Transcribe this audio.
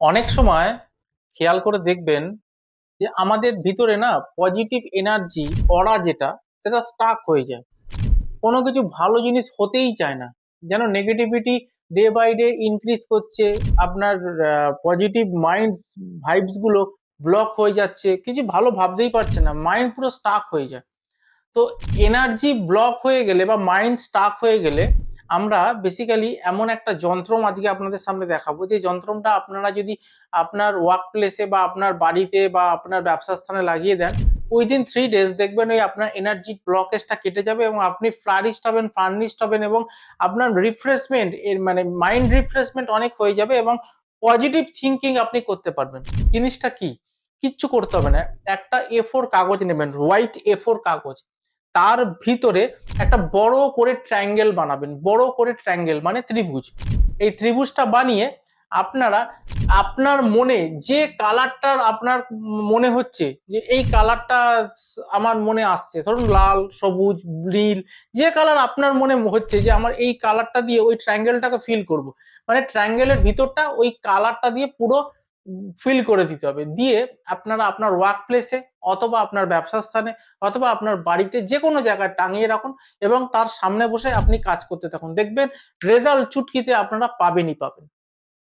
অনেক সময় খেয়াল করে দেখবেন যে আমাদের ভিতরে না পজিটিভ এনার্জি অরা যেটা, সেটা স্টাক হয়ে যায়। কোনো কিছু ভালো জিনিস হতেই চায় না। যেন negativity day by day increase করছে, আপনার পজিটিভ মাইন্ডস ভাইবসগুলো ব্লক হয়ে যাচ্ছে, কিছু ভালো ভাবতেই পারছে না মাইন্ড পুরো স্টাক হয়ে যায়। তো এনার্জি ব্লক হয়ে গেলে বা মাইন্ড স্টাক হয়ে গেলে আমরা বেসিক্যালি এমন একটা যন্ত্রম আজকে আপনাদের সামনে দেখাবো, যে যন্ত্রমটা আপনারা যদি আপনার ওয়ার্ক প্লেসে বা আপনার বাড়িতে বা আপনার ব্যবসা স্থানে লাগিয়ে দেন উইদিন থ্রি ডেজ দেখবেন ওই আপনার এনার্জি ব্লকেজটা কেটে যাবে এবং আপনি ফ্লারিশড হবেন ফার্নিশড হবেন এবং আপনার রিফ্রেশমেন্ট এর মানে মাইন্ড রিফ্রেশমেন্ট অনেক হয়ে যাবে এবং পজিটিভ থিঙ্কিং আপনি করতে পারবেন। জিনিসটা কি? কিচ্ছু করতে হবে না। একটা এ ফোর কাগজ নেবেন হোয়াইট এ ফোর কাগজ। তার ভিতরে একটা বড় করে ট্রায়াঙ্গেল বানাবেন। বড় করে ট্রায়াঙ্গেল মানে ত্রিভুজ। এই ত্রিভুজটা বানিয়ে আপনারা, আপনার মনে যে কালারটার আপনার মনে হচ্ছে, যে এই কালারটা আমার মনে আসছে, ধরুন লাল, সবুজ, নীল, যে কালার আপনার মনে হচ্ছে যে আমার এই কালারটা দিয়ে ওই ট্রায়াঙ্গেলটাকে ফিল করব। মানে ট্রায়াঙ্গেলের ভিতরটা ওই কালারটা দিয়ে পুরো ফিল করে দিতে হবে। দিয়ে আপনারা আপনার ওয়ার্ক প্লেসে অথবা আপনার ব্যবসা স্থানে অথবা আপনার বাড়িতে যে কোনো জায়গায় টাঙিয়ে রাখুন এবং তার সামনে বসে আপনি কাজ করতে থাকুন। দেখবেন রেজাল্ট চুটকিতে আপনারা পাবেনই পাবেন।